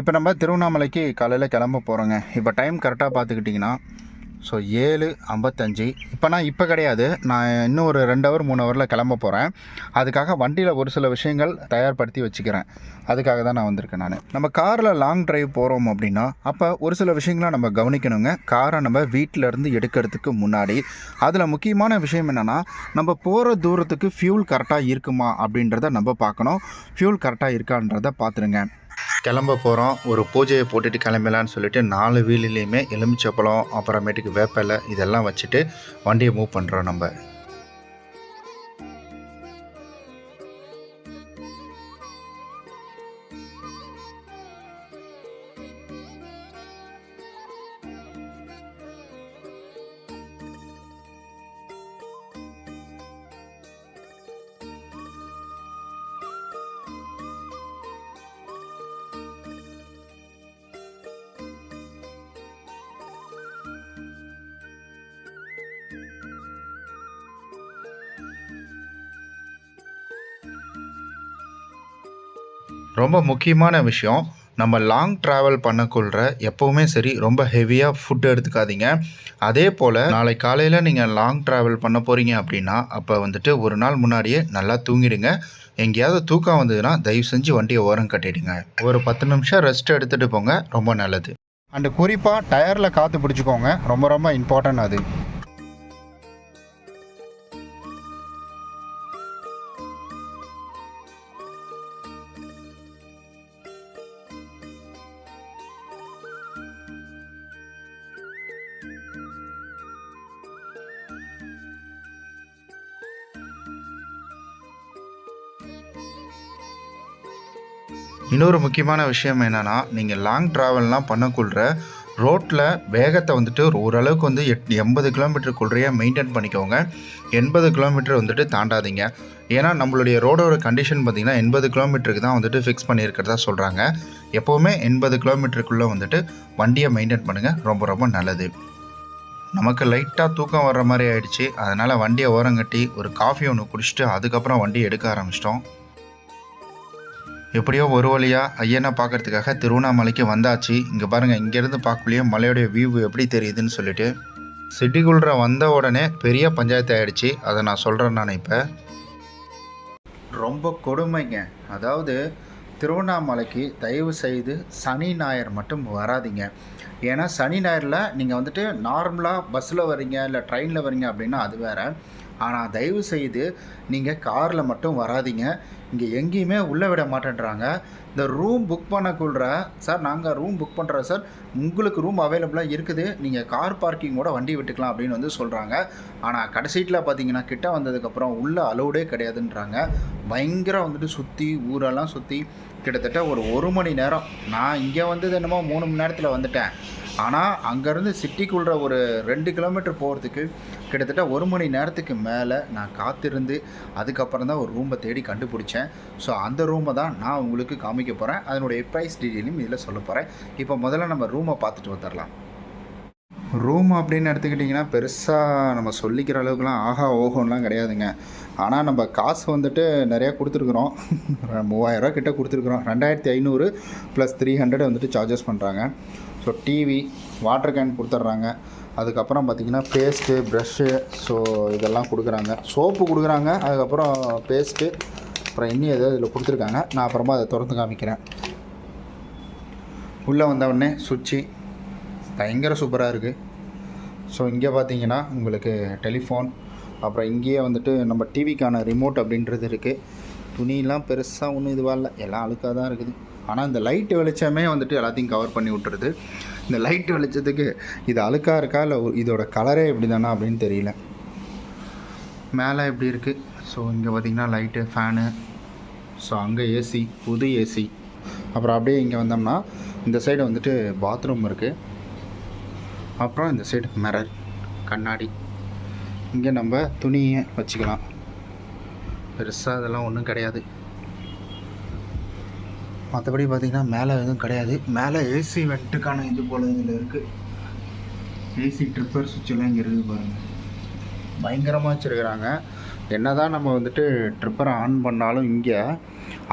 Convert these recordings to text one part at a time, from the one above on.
இப்போ நம்ம திருவண்ணாமலைக்கு காலையில் கிளம்ப போகிறோங்க. இப்போ டைம் கரெக்டாக பார்த்துக்கிட்டிங்கன்னா ஸோ ஏழு ஐம்பத்தஞ்சு. இப்போ நான் இப்போ கிடையாது. நான் இன்னும் ஒரு ரெண்டு ஹவர் மூணு ஹவரில் கிளம்ப போகிறேன். அதுக்காக வண்டியில் ஒரு சில விஷயங்கள் தயார்படுத்தி வச்சுக்கிறேன். அதுக்காக தான் நான் வந்திருக்கேன் நான். நம்ம காரில் லாங் டிரைவ் போகிறோம் அப்படின்னா அப்போ ஒரு சில விஷயங்களை நம்ம கவனிக்கணுங்க. காரை நம்ம வீட்டிலேருந்து எடுக்கிறதுக்கு முன்னாடி அதில் முக்கியமான விஷயம் என்னென்னா நம்ம போகிற தூரத்துக்கு ஃபியூல் கரெக்டாக இருக்குமா அப்படின்றத நம்ம பார்க்கணும். ஃபியூல் கரெக்டாக இருக்கான்றதை பார்த்துருங்க. கிளம்ப போகிறோம் ஒரு பூஜையை போட்டுட்டு கிளம்பலான்னு சொல்லிட்டு நாலு வீலிலையுமே எலுமிச்சப்பழம் அப்புறமேட்டுக்கு வேப்பலை இதெல்லாம் வச்சுட்டு வண்டியை மூவ் பண்ணுறோம் நம்ம. ரொம்ப முக்கியமான விஷயம். நம்ம லாங் ட்ராவல் பண்ணக்குள்ள எப்போவுமே சரி ரொம்ப ஹெவியாக ஃபுட் எடுத்துக்காதீங்க. அதே போல் நாளை காலையில் நீங்கள் லாங் ட்ராவல் பண்ண போகிறீங்க அப்படின்னா அப்போ வந்துட்டு ஒரு நாள் முன்னாடியே நல்லா தூங்கிடுங்க. எங்கேயாவது தூக்கம் வந்ததுன்னா தயவு செஞ்சு வண்டியை ஓரம் கட்டிடுங்க. ஒரு பத்து நிமிஷம் ரெஸ்ட் எடுத்துகிட்டு போங்க ரொம்ப நல்லது. அண்டு குறிப்பாக டயரில் காற்று பிடிச்சிக்கோங்க. ரொம்ப ரொம்ப இம்பார்ட்டன்ட் அது. இன்னொரு முக்கியமான விஷயம் என்னென்னா நீங்கள் லாங் ட்ராவல்லாம் பண்ணக்குள்ள ரோட்டில் வேகத்தை வந்துட்டு ஒரு ஓரளவுக்கு வந்து எட் எண்பது கிலோமீட்டருக்குள்ளேயே மெயின்டைன் பண்ணிக்கோங்க. எண்பது கிலோமீட்டர் வந்துட்டு தாண்டாதீங்க. ஏன்னா நம்மளுடைய ரோடோட கண்டிஷன் பார்த்திங்கன்னா எண்பது கிலோமீட்டருக்கு தான் வந்துட்டு ஃபிக்ஸ் பண்ணியிருக்கிறதா சொல்கிறாங்க எப்போவுமே எண்பது கிலோமீட்டருக்குள்ளே வந்துட்டு வண்டியை மெயின்டைன் பண்ணுங்கள் ரொம்ப ரொம்ப நல்லது. நமக்கு லைட்டாக தூக்கம் வர்ற மாதிரி ஆயிடுச்சு. அதனால் வண்டியை ஓரங்கட்டி ஒரு காஃபி ஒன்று குடிச்சிட்டு அதுக்கப்புறம் வண்டி எடுக்க ஆரம்பிச்சிட்டோம். எப்படியோ ஒரு வழியாக ஐயனை பார்க்கறதுக்காக திருவண்ணாமலைக்கு வந்தாச்சு. இங்கே பாருங்கள் இங்கேருந்து பார்க்கலையே மலையோடைய வியூ எப்படி தெரியுதுன்னு சொல்லிட்டு சிட்டிக்குள்ளே வந்த உடனே பெரிய பஞ்சாயத்து ஆகிடுச்சி அதை நான் சொல்கிறேன் நான் இப்போ. ரொம்ப கொடுமைங்க. அதாவது திருவண்ணாமலைக்கு தயவு செய்து சனி ஞாயிறு மட்டும் வராதீங்க. ஏன்னா சனி ஞாயிறில் நீங்கள் வந்துட்டு நார்மலாக பஸ்ஸில் வரீங்க இல்லை ட்ரெயினில் வரீங்க அப்படின்னா அது வேறு. ஆனால் தயவு செய்து நீங்கள் காரில் மட்டும் வராதீங்க. இங்கே எங்கேயுமே உள்ளே விட மாட்டேன்றாங்க. இந்த ரூம் புக் பண்ணக்குள்ள சார் நாங்கள் ரூம் புக் பண்ணுறோம் சார் உங்களுக்கு ரூம் அவைலபிளாக இருக்குது. நீங்கள் கார் பார்க்கிங்கோட வண்டி விட்டுக்கலாம் அப்படின்னு வந்து சொல்கிறாங்க ஆனால் கடைசீட்டில் பார்த்தீங்கன்னா கிட்ட வந்ததுக்கப்புறம் உள்ளே அலௌடே கிடையாதுன்றாங்க. பயங்கர வந்துட்டு சுற்றி ஊரெல்லாம் சுற்றி கிட்டத்தட்ட ஒரு ஒரு மணி நேரம். நான் இங்கே வந்தது என்னமோ மூணு மணி நேரத்தில் வந்துட்டேன். ஆனால் அங்கேருந்து சிட்டிக்குள்ள ஒரு ரெண்டு கிலோமீட்டர் போகிறதுக்கு கிட்டத்தட்ட ஒரு மணி நேரத்துக்கு மேலே நான் காத்திருந்து அதுக்கப்புறம் தான் ஒரு ரூமை தேடி கண்டுபிடிச்சேன். ஸோ அந்த ரூமை தான் நான் உங்களுக்கு காமிக்க போகிறேன் அதனுடைய ப்ரைஸ் டீட்டெயிலும் இதில் சொல்ல போகிறேன் இப்போ முதல்ல நம்ம ரூமை பார்த்துட்டு வந்துடலாம் ரூம் அப்படின்னு எடுத்துக்கிட்டிங்கன்னா பெருசாக நம்ம சொல்லிக்கிற அளவுக்குலாம் ஆஹா ஓஹோன்லாம் கிடையாதுங்க. ஆனால் நம்ம காசு வந்துட்டு நிறையா கொடுத்துருக்குறோம். மூவாயிரரூவா கிட்டே கொடுத்துருக்குறோம். ரெண்டாயிரத்தி ஐநூறு ப்ளஸ் த்ரீ ஹண்ட்ரட் வந்துட்டு சார்ஜஸ் பண்ணுறாங்க ஸோ டிவி வாட்டர் கேன் கொடுத்துட்றாங்க. அதுக்கப்புறம் பார்த்திங்கன்னா பேஸ்ட்டு ப்ரஷ்ஷு ஸோ இதெல்லாம் கொடுக்குறாங்க. சோப்பு கொடுக்குறாங்க அதுக்கப்புறம் பேஸ்ட்டு அப்புறம் இன்னும் ஏதோ இதில் கொடுத்துருக்காங்க. நான் அப்புறமா அதை திறந்து காமிக்கிறேன். உள்ளே வந்தவுடனே சுவிட்சு. பயங்கர சூப்பராக இருக்குது ஸோ இங்கே பார்த்தீங்கன்னா உங்களுக்கு டெலிஃபோன். அப்புறம் இங்கேயே வந்துட்டு நம்ம டிவிக்கான ரிமோட் அப்படின்றது இருக்குது துணியெலாம் பெருசாக ஒன்றும் இதுவாக இல்லை எல்லாம் அழுக்காக தான் இருக்குது. ஆனால் இந்த லைட் வெளிச்சமே வந்துட்டு எல்லாத்தையும் கவர் பண்ணி விட்டுருது. இந்த லைட் வெளிச்சத்துக்கு இது அழுக்காக இருக்கா? இல்லை இதோட கலரே எப்படி தானா அப்படின்னு தெரியல. மேலே எப்படி இருக்குது ஸோ இங்கே பார்த்திங்கன்னா லைட்டு ஃபேனு ஸோ அங்கே ஏசி புது ஏசி அப்புறம் அப்படியே இங்கே வந்தோம்னா இந்த சைடு வந்துட்டு பாத்ரூம் இருக்குது அப்புறம் இந்த சைடு மிரர் கண்ணாடி. இங்கே நம்ம துணியை வச்சுக்கலாம். பெருசாக அதெல்லாம் ஒன்றும் கிடையாது. மற்றபடி பார்த்திங்கன்னா மேலே எதுவும் கிடையாது. மேலே ஏசி வெட்டுக்கான இது போல் இதில் இருக்குது ஏசி ட்ரிப்பர் சுவிட்செல்லாம் இங்கே இருக்குது பாருங்கள் பயங்கரமாக வச்சுருக்குறாங்க. என்ன தான் நம்ம வந்துட்டு ட்ரிப்பரை ஆன் பண்ணாலும் இங்கே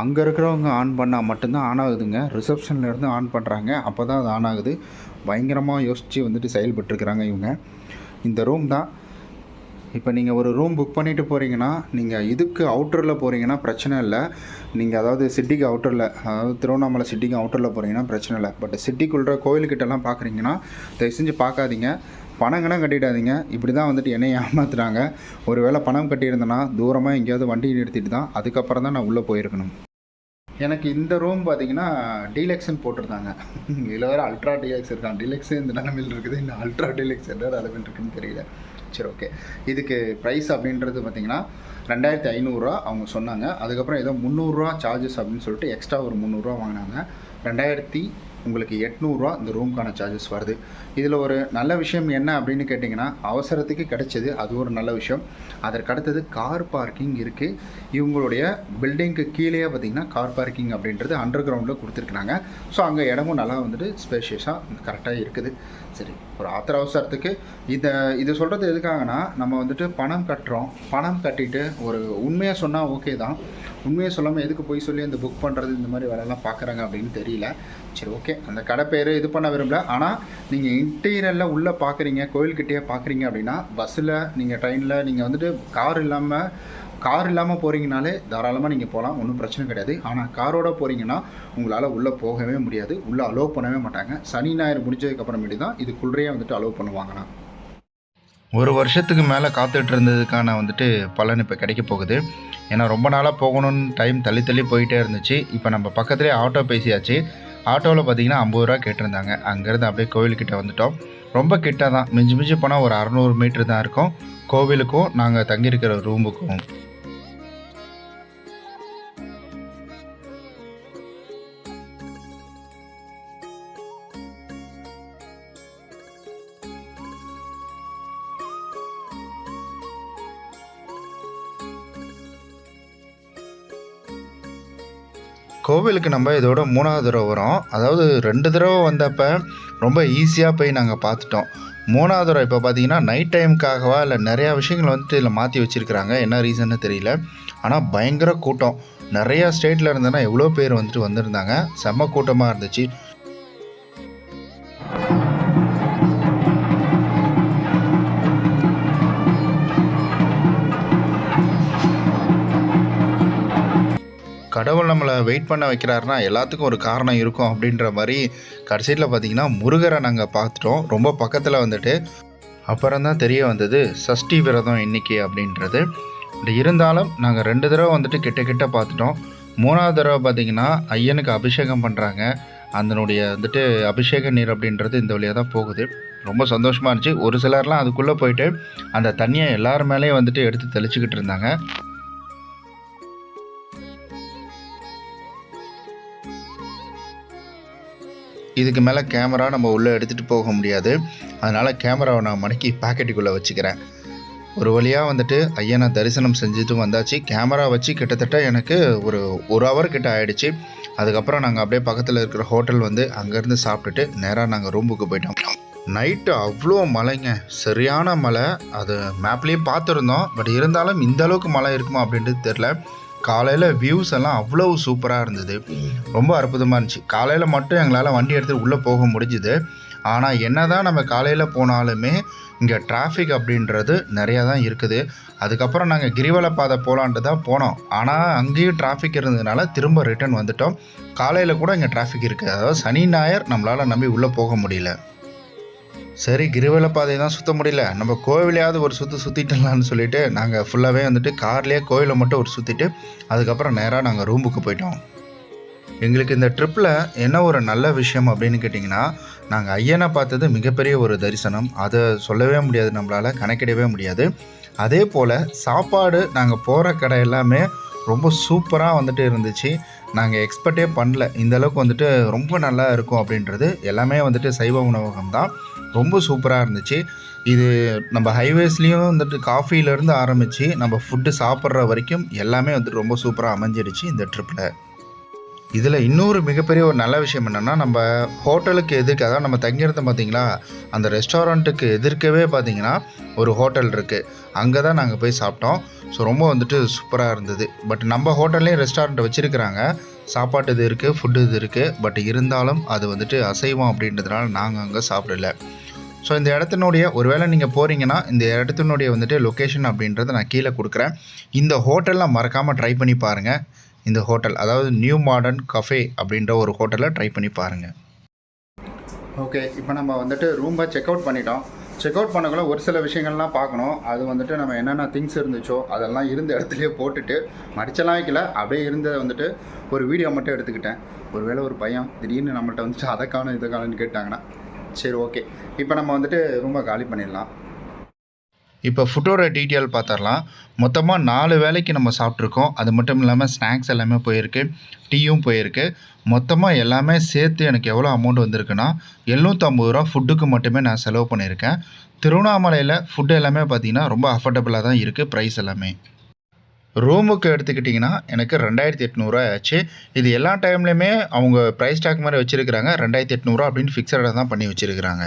அங்கே இருக்கிறவங்க ஆன் பண்ணால் மட்டும்தான் ஆன் ஆகுதுங்க. ரிசப்ஷனில் இருந்து ஆன் பண்ணுறாங்க அப்போ தான் அது ஆன் ஆகுது. பயங்கரமாக யோசித்து வந்துட்டு செயல்பட்டுருக்குறாங்க இவங்க. இந்த ரூம் தான். இப்போ நீங்கள் ஒரு ரூம் புக் பண்ணிட்டு போகிறீங்கன்னா நீங்கள் இதுக்கு அவுட்டரில் போகிறீங்கன்னா பிரச்சனை இல்லை. நீங்கள் அதாவது சிட்டிக்கு அவுட்டரில் அதாவது திருவண்ணாமலை சிட்டிக்கு அவுட்டரில் போகிறீங்கன்னா பிரச்சனை இல்லை. பட் சிட்டிக்குள்ளே கோயிலுக்கிட்டலாம் பார்க்குறீங்கன்னா தயவு செஞ்சு பார்க்காதீங்க பணங்கெல்லாம் கட்டிடாதீங்க. இப்படி தான் வந்துட்டு என்னை ஏமாத்துறாங்க. ஒரு வேளை பணம் கட்டியிருந்தேன்னா தூரமாக எங்கேயாவது வண்டி நிறுத்திட்டு தான் அதுக்கப்புறம் தான் நான் உள்ளே போயிருக்கணும். எனக்கு இந்த ரூம் பார்த்தீங்கன்னா டீலக்ஸ்ன்னு போட்டிருந்தாங்க. இதில் வேறு அல்ட்ரா டீலக்ஸ் இருக்கான். டீலெக்ஸே இந்த நிலமையில் இருக்குது. இன்னும் அல்ட்ரா டீலக்ஸ் என்ன அளவில் இருக்குன்னு தெரியல. சரி ஓகே இதுக்கு ப்ரைஸ் அப்படின்றது பார்த்தீங்கன்னா ரெண்டாயிரத்தி ஐநூறுரூவா அவங்க சொன்னாங்க. அதுக்கப்புறம் ஏதோ முந்நூறுரூவா சார்ஜஸ் அப்படின்னு சொல்லிட்டு எக்ஸ்ட்ரா ஒரு முந்நூறுரூவா வாங்கினாங்க. ரெண்டாயிரத்தி உங்களுக்கு எட்நூறுரூவா இந்த ரூம்க்கான சார்ஜஸ் வருது. இதில் ஒரு நல்ல விஷயம் என்ன அப்படின்னு கேட்டிங்கன்னா அவசரத்துக்கு கிடைச்சது அது ஒரு நல்ல விஷயம். அதற்கு அடுத்தது கார் பார்க்கிங் இருக்குது இவங்களுடைய பில்டிங்க்கு கீழே பார்த்தீங்கன்னா கார் பார்க்கிங் அப்படின்றது அண்டர் கிரவுண்டில் கொடுத்துருக்குறாங்க. ஸோ அங்கே இடமும் நல்லா வந்துட்டு ஸ்பேஷியஸாக கரெக்டாக இருக்குது. சரி. ஒரு ஆத்திர அவசரத்துக்கு இதை இது சொல்கிறது எதுக்காகனா நம்ம வந்துட்டு பணம் கட்டுறோம். பணம் கட்டிட்டு ஒரு உண்மையாக சொன்னால் ஓகே தான். உண்மையை சொல்லாமல் எதுக்கு போய் சொல்லி அந்த புக் பண்ணுறது இந்த மாதிரி வேலையெல்லாம் பார்க்குறாங்க அப்படின்னு தெரியல. சரி ஓகே அந்த கடை பேர் இது பண்ண விரும்பல. ஆனால் நீங்கள் இன்டீரியரில் உள்ளே பார்க்குறீங்க கோயில்கிட்டேயே பார்க்குறீங்க அப்படின்னா பஸ்ஸில் நீங்கள் ட்ரெயினில் நீங்கள் வந்துட்டு கார் இல்லாமல் கார் இல்லாமல் போகிறீங்கனாலே தாராளமாக நீங்கள் போகலாம் ஒன்றும் பிரச்சனை கிடையாது. ஆனால் காரோட போகிறீங்கன்னா உங்களால் உள்ளே போகவே முடியாது உள்ளே அலோவ் பண்ணவே மாட்டாங்க. சனி ஞாயிறு முடிஞ்சதுக்கப்புறமேட்டு தான் இது இதுக்குள்ளேயே வந்துட்டு அலோவ் பண்ணுவாங்கண்ணா ஒரு வருஷத்துக்கு மேலே காத்துட்டு இருந்ததுக்கான வந்துட்டு பலன் இப்போ கிடைக்க போகுது. ஏன்னா ரொம்ப நாளாக போகணும்னு டைம் தள்ளி தள்ளி போயிட்டே இருந்துச்சு. இப்போ நம்ம பக்கத்துலேயே ஆட்டோ பேசியாச்சு. ஆட்டோவில் பார்த்தீங்கன்னா ஐம்பது ரூபா கேட்டிருந்தாங்க. அங்கேருந்து அப்படியே கோவில்கிட்ட வந்துட்டோம். ரொம்ப கிட்ட தான் மிஞ்சி மிஞ்சி போனால் ஒரு அறநூறு மீட்டர் தான் இருக்கும். கோவிலுக்கும் நாங்கள் தங்கியிருக்கிற ரூமுக்கும் கோவிலுக்கு நம்ம இதோட மூணாவது தடவை வரோம். அதாவது ரெண்டு தடவை வந்தப்போ ரொம்ப ஈஸியாக போய் நாங்கள் பார்த்துட்டோம். மூணாவது தடவை இப்போ பார்த்தீங்கன்னா நைட் டைமுக்காகவா இல்லை நிறையா விஷயங்கள் வந்துட்டு இதில் மாற்றி வச்சுருக்கிறாங்க. என்ன ரீசன்னு தெரியல. ஆனால் பயங்கர கூட்டம். நிறையா ஸ்டேட்டில் இருந்தேன்னா எவ்வளோ பேர் வந்துட்டு வந்திருந்தாங்க. செம்ம கூட்டமாக இருந்துச்சு. வெயிட் பண்ண வைக்கிறாருன்னா எல்லாத்துக்கும் ஒரு காரணம் இருக்கும் அப்படின்ற மாதிரி கடைசியில் பார்த்தீங்கன்னா முருகரை நாங்கள் பார்த்துட்டோம். ரொம்ப பக்கத்தில் வந்துட்டு அப்புறம் தான் தெரிய வந்தது சஷ்டி விரதம் இன்னைக்கு அப்படின்றது. இருந்தாலும் நாங்கள் ரெண்டு தடவை வந்துட்டு கிட்ட கிட்ட பார்த்துட்டோம். மூணாவது தடவை பார்த்தீங்கன்னா ஐயனுக்கு அபிஷேகம் பண்ணுறாங்க அதனுடைய வந்துட்டு அபிஷேக நீர் அப்படின்றது இந்த வழியாக தான் போகுது. ரொம்ப சந்தோஷமாக இருந்துச்சு. ஒரு சிலர்லாம் அதுக்குள்ளே போயிட்டு அந்த தண்ணியை எல்லார் மேலேயும் வந்துட்டு எடுத்து தெளிச்சுக்கிட்டு இருந்தாங்க. இதுக்கு மேலே கேமரா நம்ம உள்ளே எடுத்துகிட்டு போக முடியாது. அதனால் கேமராவை நான் மடக்கி பாக்கெட்டுக்குள்ளே வச்சுக்கிறேன். ஒரு வழியாக வந்துட்டு ஐயனை தரிசனம் செஞ்சுட்டு வந்தாச்சு. கேமரா வச்சு கிட்டத்தட்ட எனக்கு ஒரு ஒரு ஹவர் கிட்ட ஆகிடுச்சு அதுக்கப்புறம் நாங்கள் அப்படியே பக்கத்தில் இருக்கிற ஹோட்டல் வந்து அங்கேருந்து சாப்பிட்டுட்டு நேராக நாங்கள் ரூமுக்கு போயிட்டோம். நைட்டு அவ்வளோ மழைங்க. சரியான மழை. அது மேப்லேயும் பார்த்துருந்தோம். பட் இருந்தாலும் இந்த அளவுக்கு மழை இருக்குமா அப்படின்ட்டு தெரில காலையில் வியூஸ் எல்லாம் அவ்வளோ சூப்பராக இருந்தது. ரொம்ப அற்புதமாக இருந்துச்சு. காலையில் மட்டும் எங்களால் வண்டி எடுத்துகிட்டு உள்ளே போக முடிஞ்சுது. ஆனால் என்ன தான் நம்ம காலையில் போனாலுமே இங்கே டிராஃபிக் அப்படின்றது நிறையா தான் இருக்குது. அதுக்கப்புறம் நாங்கள் கிரிவல பாதை போகலான்ட்டு தான் போனோம். ஆனால் அங்கேயும் டிராஃபிக் இருந்ததுனால திரும்ப ரிட்டர்ன் வந்துட்டோம். காலையில் கூட இங்கே டிராஃபிக் இருக்குது அதாவது சனி ஞாயிறு நம்மளால் நம்பி உள்ளே போக முடியல. சரி கிரிவல பாதையை தான் சுற்ற முடியல. நம்ம கோவிலையாவது ஒரு சுற்று சுற்றிட்டலாம்னு சொல்லிட்டு நாங்கள் ஃபுல்லாகவே வந்துட்டு கார்லேயே கோவிலை மட்டும் ஒரு சுற்றிட்டு அதுக்கப்புறம் நேராக நாங்கள் ரூமுக்கு போயிட்டோம். எங்களுக்கு இந்த ட்ரிப்பில் என்ன ஒரு நல்ல விஷயம் அப்படின்னு கேட்டிங்கன்னா நாங்கள் ஐயனை பார்த்தது மிகப்பெரிய ஒரு தரிசனம். அதை சொல்லவே முடியாது நம்மளால் கணக்கிடவே முடியாது. அதே போல் சாப்பாடு நாங்கள் போகிற கடை எல்லாமே ரொம்ப சூப்பராக வந்துட்டு இருந்துச்சு. நாங்கள் எக்ஸ்பெக்டே பண்ணல. இந்த அளவுக்கு வந்துட்டு ரொம்ப நல்லா இருக்கும் அப்படின்றது எல்லாமே வந்துட்டு சைவ உணவகம் தான். ரொம்ப சூப்பராக இருந்துச்சு. இது நம்ம ஹைவேஸ்லேயும் வந்துட்டு காஃபிலேருந்து ஆரம்பித்து நம்ம ஃபுட்டு சாப்பிட்ற வரைக்கும் எல்லாமே வந்துட்டு ரொம்ப சூப்பராக அமைஞ்சிடுச்சு இந்த ட்ரிப்பில் இதில் இன்னொரு மிகப்பெரிய ஒரு நல்ல விஷயம் என்னென்னா நம்ம ஹோட்டலுக்கு எதிர்க்க அதாவது நம்ம தங்கியிருந்தோம் பார்த்தீங்களா அந்த ரெஸ்டாரண்ட்டுக்கு எதிர்க்கவே பார்த்தீங்கன்னா ஒரு ஹோட்டல் இருக்குது அங்கே தான் நாங்கள் போய் சாப்பிட்டோம். ஸோ ரொம்ப வந்துட்டு சூப்பராக இருந்தது. பட் நம்ம ஹோட்டல்லையும் ரெஸ்டாரண்ட் வச்சுருக்கிறாங்க. சாப்பாட்டு இது இருக்குது ஃபுட்டு இது இருக்குது பட் இருந்தாலும் அது வந்துட்டு அசைவம் அப்படின்றதுனால நாங்கள் அங்கே சாப்பிடல. ஸோ இந்த இடத்தினுடைய ஒருவேளை நீங்கள் போகிறீங்கன்னா இந்த இடத்தினுடைய வந்துட்டு லொக்கேஷன் அப்படின்றத நான் கீழே கொடுக்குறேன். இந்த ஹோட்டலில் மறக்காமல் ட்ரை பண்ணி பாருங்கள் இந்த ஹோட்டல் அதாவது நியூ மாடர்ன் கஃபே அப்படின்ற ஒரு ஹோட்டலை ட்ரை பண்ணி பாருங்கள் ஓகே இப்போ நம்ம வந்துட்டு ரூமை செக் அவுட் பண்ணிட்டோம். செக் அவுட் பண்ணக்குள்ள ஒரு சில விஷயங்கள்லாம் பார்க்கணும். அது வந்துட்டு நம்ம என்னென்ன திங்ஸ் இருந்துச்சோ அதெல்லாம் இருந்த இடத்துலையே போட்டுட்டு மடிச்செல்லாம் வைக்கல அப்படியே இருந்ததை வந்துட்டு ஒரு வீடியோ மட்டும் எடுத்துக்கிட்டேன். ஒருவேளை ஒரு பையன் திடீர்னு நம்மள்ட்ட வந்துட்டு அதை காணும் இதை காணும்னு கேட்டாங்கன்னா சரி ஓகே இப்போ நம்ம வந்துட்டு ரொம்ப காலி பண்ணிடலாம். இப்போ ஃபுட்டோட டீட்டெயில் பார்த்துடலாம். மொத்தமாக நாலு வேளைக்கு நம்ம சாப்பிட்ருக்கோம் அது மட்டும் இல்லாமல் ஸ்நாக்ஸ் எல்லாமே போயிருக்கு. டீயும் போயிருக்கு. மொத்தமாக எல்லாமே சேர்த்து எனக்கு எவ்வளோ அமௌண்ட் வந்திருக்குன்னா எழுநூற்றம்பது ரூபா ஃபுட்டுக்கு மட்டுமே நான் செலவு பண்ணியிருக்கேன். திருவண்ணாமலையில் ஃபுட்டு எல்லாமே பார்த்தீங்கன்னா ரொம்ப அஃபோர்டபுளாக தான் இருக்குது ப்ரைஸ் எல்லாமே. ரூமுக்கு எடுத்துக்கிட்டிங்கன்னா எனக்கு ரெண்டாயிரத்தி எட்நூறுவா ஆச்சு. இது எல்லா டைம்லையுமே அவங்க ப்ரைஸ் டாக் மாதிரி வச்சுருக்கிறாங்க. ரெண்டாயிரத்தி எட்நூறுரூவா அப்படின்னு ஃபிக்ஸடாக தான் பண்ணி வச்சுருக்கிறாங்க.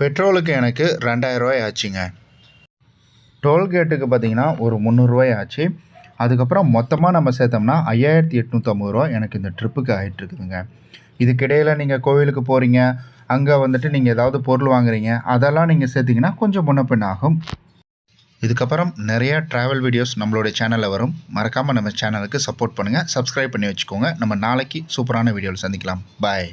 பெட்ரோலுக்கு எனக்கு ரெண்டாயிரரூவாய் ஆச்சுங்க. டோல்கேட்டுக்கு பார்த்தீங்கன்னா ஒரு முந்நூறுரூவாய் ஆச்சு. அதுக்கப்புறம் மொத்தமாக நம்ம சேர்த்தோம்னா ஐயாயிரத்தி எட்நூற்றம்பது ரூபா எனக்கு இந்த ட்ரிப்புக்கு ஆகிட்டுருக்குதுங்க இதுக்கிடையில் நீங்கள் கோவிலுக்கு போகிறீங்க அங்கே வந்துட்டு நீங்கள் ஏதாவது பொருள் வாங்குறீங்க அதெல்லாம் நீங்கள் சேர்த்திங்கன்னா கொஞ்சம் முன்ன பின்ன ஆகும் இதுக்கப்புறம் நிறையா ட்ராவல் வீடியோஸ் நம்மளுடைய சேனலில் வரும். மறக்காமல் நம்ம சேனலுக்கு சப்போர்ட் பண்ணுங்கள் சப்ஸ்கிரைப் பண்ணி வச்சுக்கோங்க. நம்ம நாளைக்கு சூப்பரான வீடியோவில் சந்திக்கலாம். பாய்